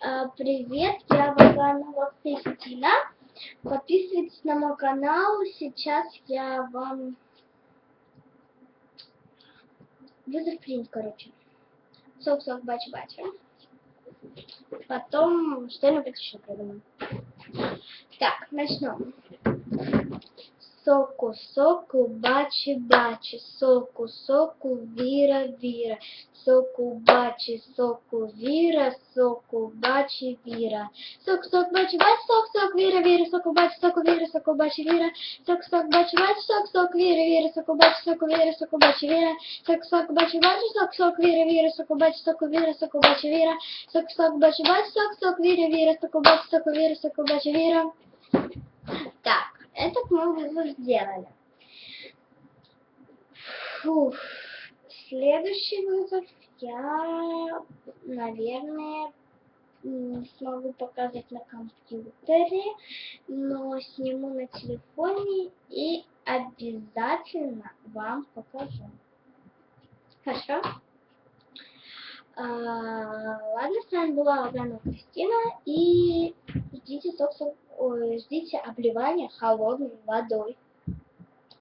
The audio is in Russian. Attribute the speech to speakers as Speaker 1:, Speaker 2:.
Speaker 1: А, Привет, я Ваганова Кристина. Подписывайтесь на мой канал. Сейчас я вам вызов принт, короче. Сок-сок, бач-бач. Потом что-нибудь еще придумаем. Так, начнем. Соку, соку, бачи, бачи, соку, соку, вира, вира, соку, бачи, соку, вира, соку, бачи, вира. Сок, сок, бачи, бачи, сок, сок, вира, вира, соку, бачи, соку, вира, соку, бачи, вира, сок, сок, бачи, бачи, сок, сок, вира, вира, соку, бачи, соку, вира, соку, бачи, вира, сок, сок, бачи, бачи, сок, сок, вира, вира, соку, бачи, соку, вира, соку, бачи, вира, сок, сок, бачи, бачи, сок, сок, вира, вира, соку, бачи, соку, вира, соку, бачи, вира. Так, это мы вызов сделали. Фух. Следующий вызов я, наверное, не смогу показать на компьютере, но сниму на телефоне и обязательно вам покажу. Хорошо? А, ладно, с вами была Ваганова Кристина и ждите, собственно, ждите обливания холодной водой.